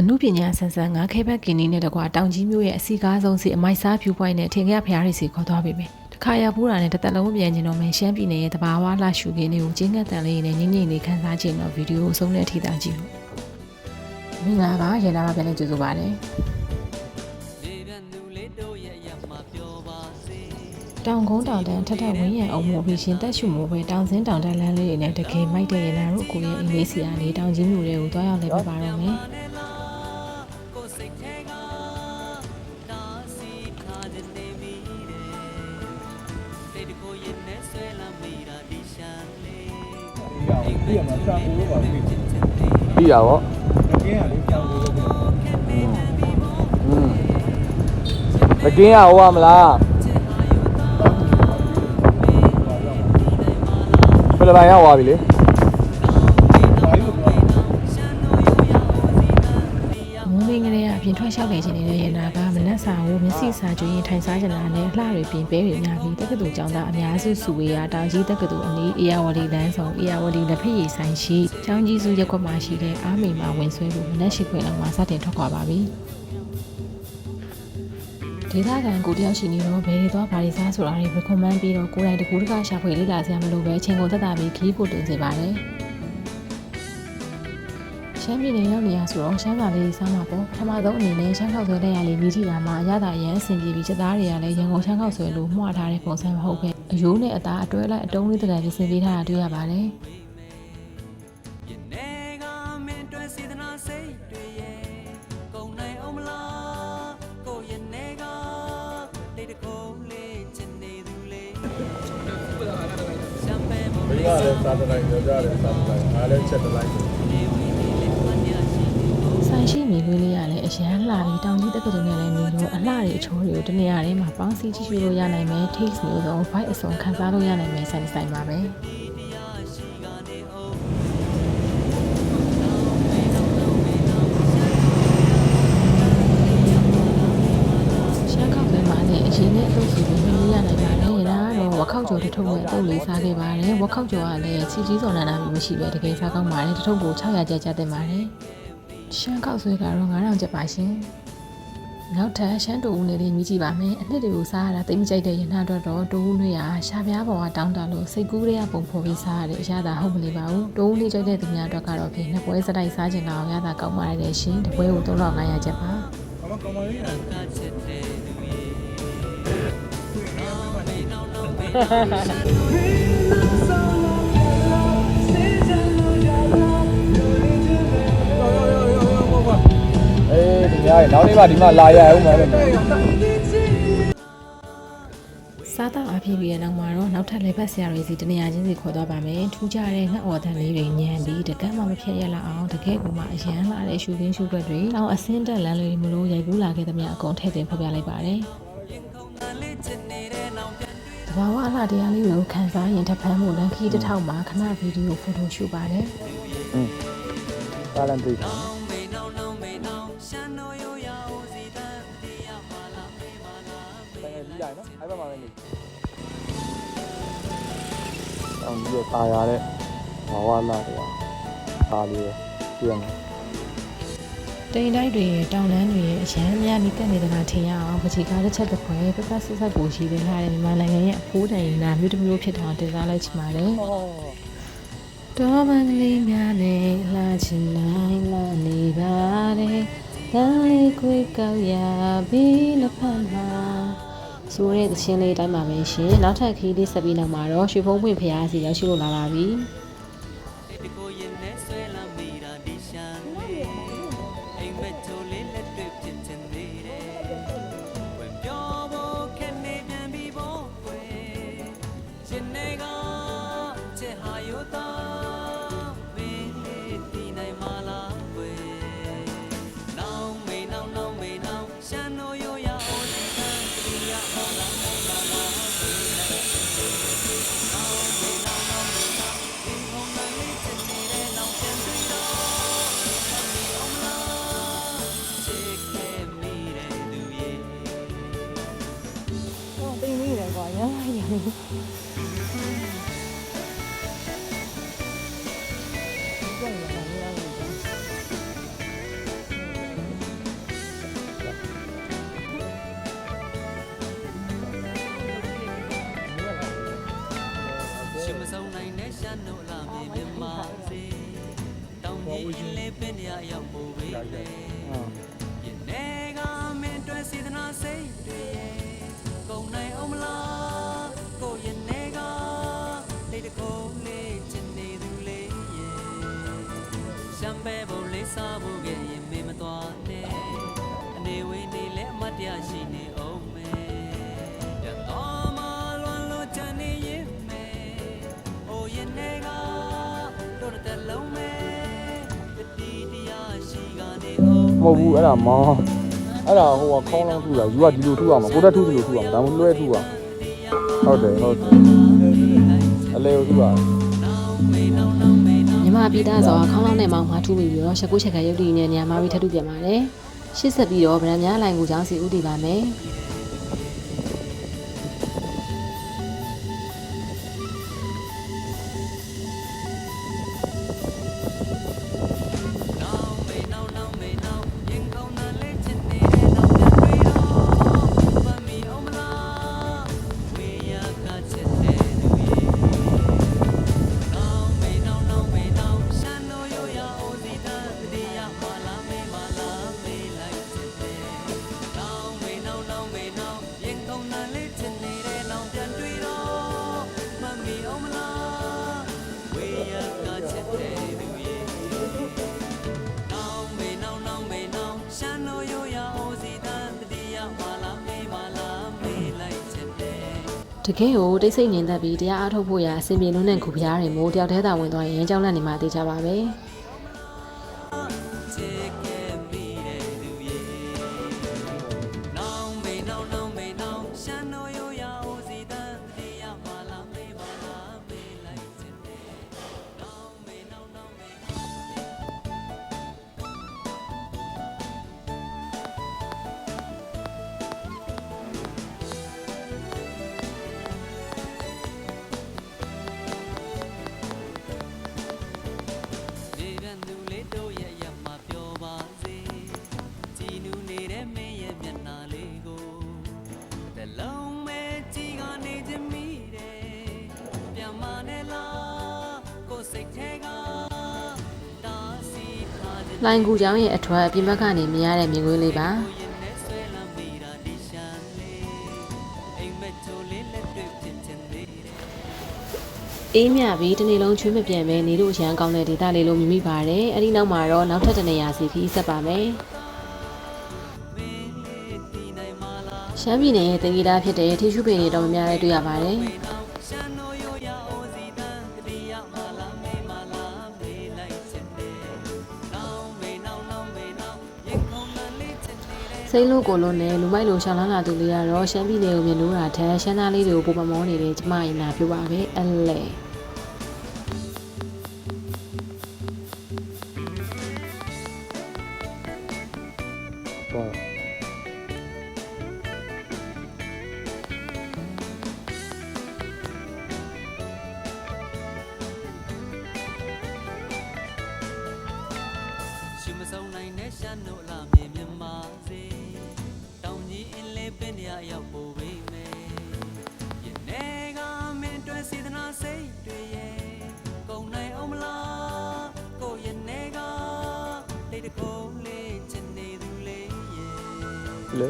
အမှုပညာဆန်ဆန်ငါးခဲဘက်ကင်းနီနဲ့တကွာတောင်ကြီးမျိုးရဲ့အစီကားဆုံးစီအမိုက်စားဖြူပွိုင်းနဲ့ထင်ရဖျားရီစီခေါ်သွားပြီမယ်တခါရောက်ဘူးတာနဲ့တစ်သက်လုံးပြန်ကျင်တော့မယ်ရှမ်းပြည်နယ်ရဲ့တဘာဝလှရှုခင်းလေးကိုကျင်းကတ်တန်လေးနဲ့ငိမ့်ငိမ့်လေးခန်းစားခြင်းတော့ဗီဒီယိုဆုံးတဲ့အထိသာကြည့်လို့မင်္ဂလာပါရေလာပါပြန်လေးကြိုဆိုပါရစေလေပြန်သူလေးတို့ရဲ့ရမှာပြောပါစေတောင်ကုန်းတောင်တန်းထထဝင်းရံအောင်မို့ပြီးရှင်တက်ရှုမို့ပဲတောင်စင်းတောင်တန်းလမ်းလေးတွေနဲ့တကယ်မိုက်တဲ့ရနာတို့ကိုရဲ့အင်္ဂလိပ်စီကနေတောင်ကြီးမျိုးတွေကိုတွားရောက်နေပြပါတော့မယ်နဲ့လားကိုယ် စိတ်ထဲကတာစီထားတဲ့နေမိတယ်တိတ်တကိုရင်နဲ့ဆွဲလာမိတာဒီရှမ်းလေးပြရမှာစာကူလို့ပါပြီပြီးတာဗောအကင်းကလေးပြောင်းလို့လို့ပြောอืมတကင်းရဟောမလားဖိလစ်ပိုင်ရောက်သွားပြီလေ ကအပြင်ထွက်လျှောက်နေခြင်းနေတဲ့ရနာကမနက်စာကိုမျက်စိစာကျွေးရင်ထိုင်စားကြတာနဲ့အလှတွေပြင်ပဲတွေများပြီးတက္ကသိုလ်ကျောင်းသားအများစုစုဝေးရာတောင်ကြီးတက္ကသိုလ်အနီးအေယာဝတီလမ်းဆောင်အေယာဝတီလက်ဖက်ရည်ဆိုင်ရှိကျောင်းကြီးစုရက်ကွက်မှာရှိတဲ့အားမိန်မှာဝင်ဆွဲလို့မနက်ရှိခွေလောက်မှာစတင်ထွက်ခွာပါပြီဒေသခံကိုတယောက်ရှိနေတော့ဘယ်တွေသွားဘာတွေစားဆိုတာတွေ recommend ပြီးတော့ကိုယ်တိုင်တကူတကရှာဖွေလေ့လာစရာမလိုပဲချိန်ကုန်သက်တာပြီးခီးဖို့တင်စေပါတယ် ရှမ်းပြည်နယ်ရောက်နေရဆိုတော့ရှမ်းစာလေးစားမှာပေါ့ပထမဆုံးအနေနဲ့ရှမ်းခောက်ဆွဲတဲ့ရလေးမြည်ကြည့်တာမှာအရသာရန်အဆင်ပြေပြီးချက်သားတွေကလည်းရန်ကုန်ရှမ်းခောက်ဆွဲလို့မှုအပ်ထားတဲ့ပုံစံမဟုတ်ပဲအယိုးနဲ့အသားအတွဲလိုက်အတုံးလေးတကယ်ပြင်ဆင်ပေးထားတာတွေ့ရပါတယ်ယနေ့ကမင်းတွဲစေတနာစိတ်တွေရဲ့ကုန်နိုင်အောင်မလားကိုယနေ့ကတိတ်တကိုလေးချင်နေသူလေးရှမ်းပဲမို့မိကလည်းစာတလိုက်ပြောကြတယ်စာတလိုက်အားလည်းချက်တလိုက် ရှိမြေခွေးလေးကလည်းအရန်လှပြီးတောင်ကြီးတက္ကသိုလ်နဲ့လည်းနေလို့အလှတွေအချိုးတွေကိုတနေရာထဲမှာပေါင်းစည်းကြည့်ရှုလို့ရနိုင်မယ် taste မျိုးစုံ vibe အစုံခံစားလို့ရနိုင်မယ်ဆိုင်ဆိုင်ပါပဲတရားရှိကနေအောင်ရှမ်းခောက်ပဲမှာလည်းအရင်နဲ့အလုပ်စီပြီးမလို့ရနိုင်ပါတယ်ဒါကတော့ဝက်ခောက်ကျော်တစ်ထုပ်နဲ့အတုပ်လေးစားခဲ့ပါတယ်ဝက်ခောက်ကျော်ကလည်းချီကြီးစော်နာနာမျိုးမရှိပဲတကယ်စားကောင်းပါတယ်တစ်ထုပ်ကို600ကျပ်ကျပ်တင်ပါတယ် ရှမ်းခောက်ဆွဲကတော့9000ကျပ်ပါရှင်နောက်ထပ်ရှမ်းတူဦးလေးလေးမြည်ကြည့်ပါမယ်အနှစ်တွေကိုစားရတာတိတ်မကြိုက်တဲ့ရဟန်းအတွက်တော့တူဦးလေးကရှာပြားပေါ်ကတောင်းတလို့စိတ်ကူးတွေကပုံဖော်ပြီးစားရတဲ့အရသာဟုတ်မနေပါဘူးတူဦးလေးကြိုက်တဲ့သူများအတွက်ကတော့ဖြင့်နှစ်ပွဲစတိုက်စားချင်တာအောင်ရတာကောင်းပါတယ်ရှင်တစ်ပွဲကို3500ကျပ်ပါအမကောင်မလေးကကချစ်တဲ့သူရဲ့နောင်မေ မေအေးဒီများနောက်နေ့မှဒီမှာလာရအောင်မယ်လို့စားတော့အဖြစ်ပြီးတဲ့နောက်မှာတော့နောက်ထပ်လေပတ်ဆရာတွေစီတနေရာချင်းစီခေါ်သွားပါမယ်ထူးခြားတဲ့ငှက်အော်တန်လေးတွေညံပြီးတကက်မှမဖြတ်ရလောက်အောင်တကယ်ကိုမှအရန်လာတဲ့ရှူခင်းရှူခွက်တွေနောက်အစင်းတက်လမ်းလေးတွေမလို့ရိုက်ကူးလာခဲ့သမျှအကုန်ထည့်သွင်းဖော်ပြလိုက်ပါတယ်ရင်ခုန်တန်လေးချစ်နေတဲ့နောင်ပြန်တွေ့တဘာဝအလှတရားလေးတွေကိုခန်းစားရင်တစ်ဖက်မှုလန်ခီတစ်ထောက်မှာခဏဗီဒီယိုဖိုတိုရှူပါတယ်อืมကာလန်တွေ့တာ အဲ့ဘက်မှာပဲနေအောင်ပြီးတော့ตาရတဲ့ဘာဝလာတယ်ဒါလေးပဲပြန်တိမ်တိုက်တွေရဲ့တောင်လန်းတွေရဲ့အရန်များနီးတက်နေတာထင်ရအောင်ပချီကားတစ်ချက်တစ်ခွဲပပဆက်ဆက်ပူရှိတဲ့လာတဲ့မြန်မာနိုင်ငံရဲ့အဖိုးတိုင်နာမျိုးတစ်မျိုးဖြစ်တာတင်စားလိုက်ချင်ပါတယ်တော်မန်ကလေးများနဲ့လှချင်နိုင်လာနေပါတယ်။တန်လေးခွေကောက်ရပြီးလက်ဖက်မှာ ဆိုတဲ့သချင်းလေးတိုင်းပါပဲရှင်။နောက်ထပ်ခီးလေးဆက်ပြီးနောက်မှာတော့ရွှေဖုံးပွင့်ဖျားစီရောက်ရှိလို့လာပါပြီ လေးလေဟုတ်ယနေ့ကမင်းအတွက်စေတနာစိတ်တွေကုန်နိုင်အောင်မလားကိုယနေ့ကလေးတကုံးလေးချင်နေသူလေးရဲ့ရှမ်းပဲဖို့လေးစားဖို့ကရင်မေမသွားနဲ့အနေဝေးနေလဲအမတ်တရားရှိနေ ဟုတ်ဘူးအဲ့ဒါမောင်းအဲ့ဒါဟိုကခေါင်းလောင်းထူတာယူကဒီလိုထူရမှာကိုတက်ထူဒီလိုထူရမှာဒါမှမဟုတ်လွှဲထူရဟုတ်တယ်ဟုတ်တယ်အလေကိုထူရမြမပြည်သားစွာခေါင်းလောင်းနဲ့မောင်းမှာထူပြီးပြီးတော့ရှက်ကိုချက်ကရုပ်တည်နဲ့ညမာပြီးထပ်ထူပြန်ပါတယ်ရှစ်ဆက်ပြီးတော့ဗရန်များလိုင်ကိုချောင်းစီဥတည်ပါမယ် တကယ်ကိုတိတ်ဆိတ်ငြိမ်သက်ပြီးတရားအားထုတ်ဖို့ရအဆင်ပြေလို့နဲ့ခုဖျားတယ်မို့တယောက်တည်းသာဝင်သွားရင်ကြောင်းလန့်နေမှသိကြပါပဲ လိုင်ကူချောင်းရဲ့အထွတ်အပြင်ဘက်ကနေမြင်ရတဲ့မြင်ကွင်းလေးပါရင်နဲ့ဆွဲလာမိတာဒီရှာလေးအိမ်မက်ချိုလေးလက်တွေ့ဖြစ်ချင်သေးတယ်အေးမြပြီးတနေ့လုံးချွေးမပြန်ပဲနေလို့အရန်ကောင်းတဲ့ဒေတာလေးလို့မြင်မိပါတယ်အဲ့ဒီနောက်မှာတော့နောက်ထပ်တစ်နေရာစီခီးဆက်ပါမယ်မင်းလေးဒီနိုင်မလားရှမ်းပြည်နယ်ရဲ့တင်ဂီတာဖြစ်တဲ့ထီရှုပင်တွေတော်များများလေးတွေ့ရပါတယ် စိတ်လို့ကိုလို့နဲ့လူမိုက်လို့ရှောင်းလာလာသူလေးကတော့ရှမ်းပြည်နယ်ကိုမြင်လို့တာထက်ရှမ်းသားလေးတွေကိုပုံမမောနေတဲ့ကျမရင်နာပြပါပဲအဲ့လေ လေ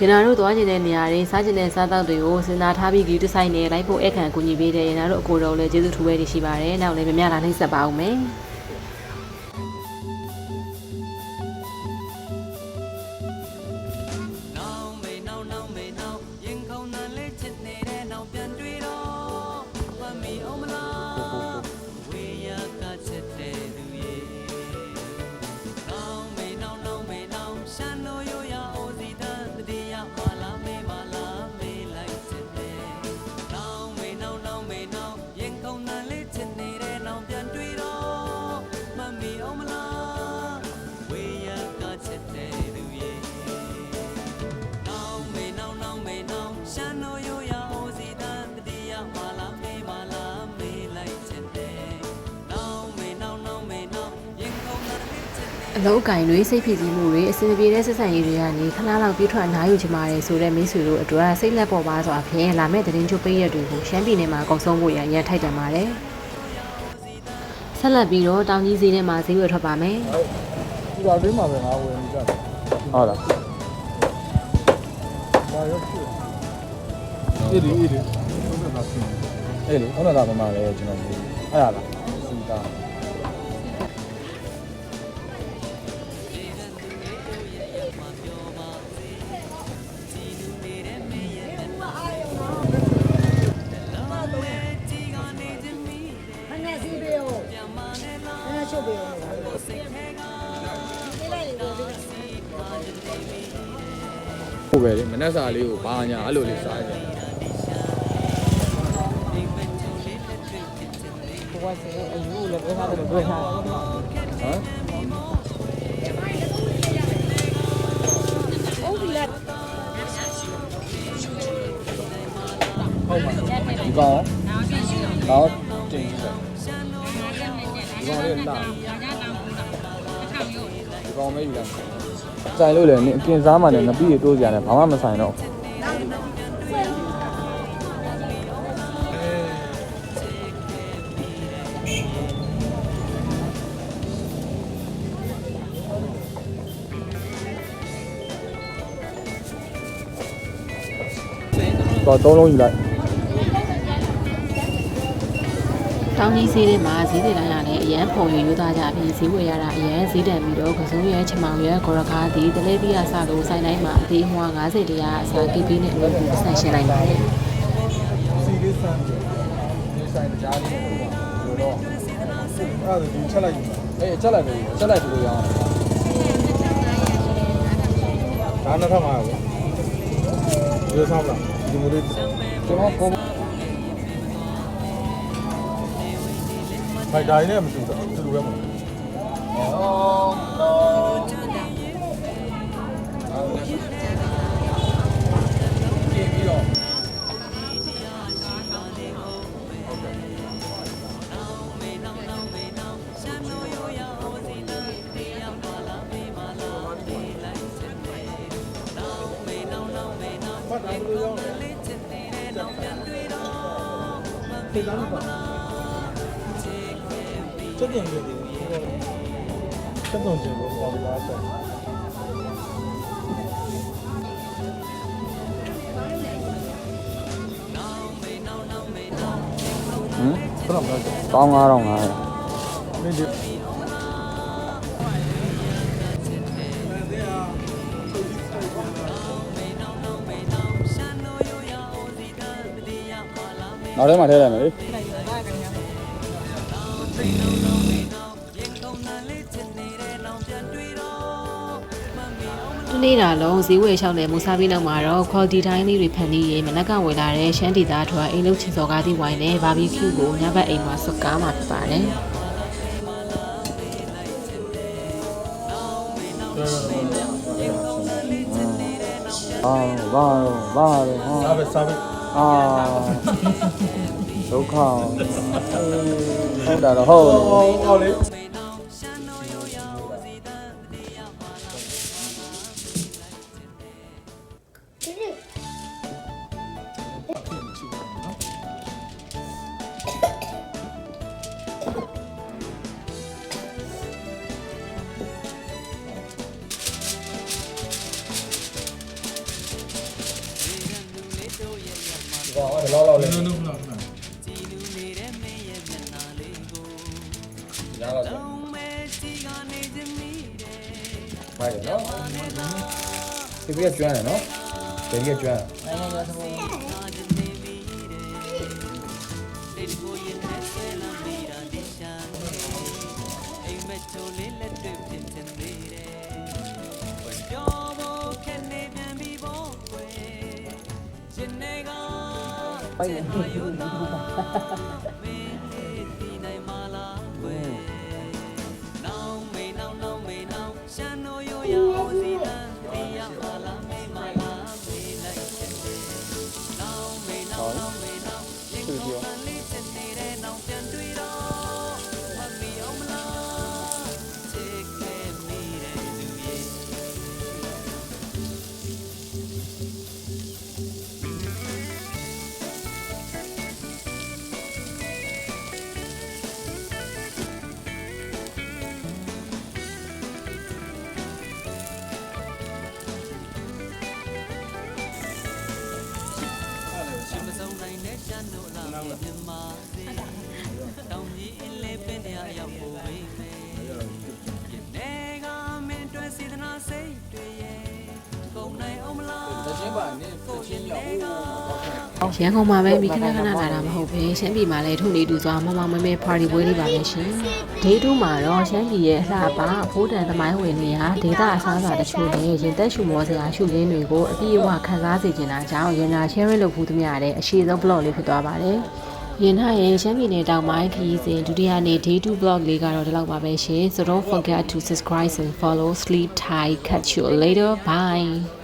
ရနာတို့သွားကျင်တဲ့နေရာတွေစားကျင်တဲ့စားတောက်တွေကိုစဉ်းစားထားပြီးဂီတဆိုင်နဲ့လိုက်ဖို့အခန့်အကူညီပေးတဲ့ရနာတို့အကိုတော်လည်းကျေးဇူးထူးပဲရှိပါတယ်နောက်လည်းမများလာနှိမ့်ဆက်ပါအောင်မယ် အလုံးအကင်တွေစိတ်ဖိစီးမှုတွေအစင်ပြေတဲ့ဆက်ဆံရေးတွေကနေခဏလောက်ပြေးထွက်အနားယူချင်ပါတယ်ဆိုတဲ့မိတ်ဆွေတို့အတွက်စိတ်လက်ပေါ်ပါစွာဖြင့်လာမယ့်သတင်းချုပ်ပိတ်ရက်တွေကိုရှမ်းပြည်နယ်မှာအကုန်ဆုံးဖို့ရန်ရန်ထိုက်တန်ပါတယ်ဆက်လက်ပြီးတော့တောင်ကြီးဈေးထဲမှာဈေးဝယ်ထွက်ပါမယ်ဒီပါလေးမှာပဲငါဝင်နေကြတယ်ဟုတ်လားဘာရောက်ဖြစ်အေးဒီအေးဒီဘယ်မှာဖြစ်အေးလေဟုတ်လားဗမာလည်းကျွန်တော်အဲ့ဒါလားစီတာ နက်စာလေးကိုဘာညာအဲ့လိုလေးစားကြတယ်ဘဝစီအယူလည်းပြောထားတယ်ပြောထားတယ်ဟမ်ဟုတ်ပြီလားဟုတ်ပါဘူးဒီကောင်တော့တင်ကြည့်တယ်ဒီကောင်လေးလာဒီကောင်မဲယူလိုက် ဆိုင်လို့လေနင်အကင်စားမှလည်းငပိရတိုးကြတယ်ဘာမှမဆိုင်တော့တော့သုံးလုံးယူလိုက် တောင်ကြီးဈေးထဲမှာဈေးတွေတိုင်းရတယ်အရန်ဖုံရယူသားကြပြီးဈေးဝယ်ရတာအရန်ဈေးတန်ပြီးတော့ကစုံရဲချမောင်ရဲကောရကားဒီတလဲတီးရစလို့ဆိုင်တိုင်းမှာအသေးမွား90တရားအစား KB နဲ့အလုပ်ကိုဆန့်ရှင်းလိုက်ပါတယ်စီလေးစမ်းတယ်ဒီဆိုင်ကြားလေးကိုပါလို့တော့အဲ့ဒါဒီချက်လိုက်ယူပါအေးချက်လိုက်ပြီချက်လိုက်ပြီးလို့ရအောင်ဒါနှစ်ထပ်မှာပဲဒီလိုဆောင်လားဒီမိုလေးကျွန်တော် ဖိုက်တာရင်းနဲ့မတူတော့သူလိုပဲမဟုတ်ဘာသာလို့ရောင်းလဲစိတ်သားလို့ပါချက်တင်ကြ ည့်တယ်ချက်တုံကြည့်လို့ပေါ်လာတယ်ဟမ်ဘယ်တော့မှမပေါင်း9500င်းဒီနောက်ထဲမှာထည့်လို နေ့တာလုံးဈေးဝယ်လျှောက်တယ်မူစားပြီးနောက်မှာတော့ quality time လေးတွေဖန်ပြီးရေမနက်ကဝယ်လာတဲ့ရှမ်းဒေသထွာအိမ်လုံးချင်စော်ကားသည့်ဝိုင်းနဲ့ barbecue ကိုညဘက်အိမ်မှာဆွတ်ကားမှာဖြစ်ပါတယ်အာဘာဘာဟာစားပဲစားပဲအာဒုက္ခဟုတ်တာတော့ဟုတ်ဟောဟောလေ ဟုတ်လောက်လောက်လေးနုနုနုနုရတော့ဆိုမိုက်တယ်နော်ဒီကကျွမ်းတယ်နော်ဒီကကျွမ်းအိ ပိုက် ရန်ကုန်မှာပဲမိခဏခဏလာတာမဟုတ်ပဲရှမ်းပြည်မှာလည်းထုနေတူစွာမမမမဲ party ပွဲလေးပါပဲရှင်ဒေးတူမှာတော့ရှမ်းပြည်ရဲ့အလှပဖိုးတန်သမိုင်းဝင်နေရာဒေသအစားအစာတချို့နဲ့ရင်သက်ရှူမောစရာရှုရင်းတွေကိုအပြည့်အဝခံစားစေချင်တာကြောင့်ရင်နာ sharing လုပ်ဖို့သမျှတဲ့အရှိဆုံး blog လေးဖြစ်သွားပါတယ်ရင်နှရဲ့ရှမ်းပြည်နယ်တောင်ပိုင်းခရီးစဉ်ဒုတိယနေ့ day 2 blog လေးကတော့ဒီလောက်ပါပဲရှင် so don't forget to subscribe and follow sleep tight catch you later bye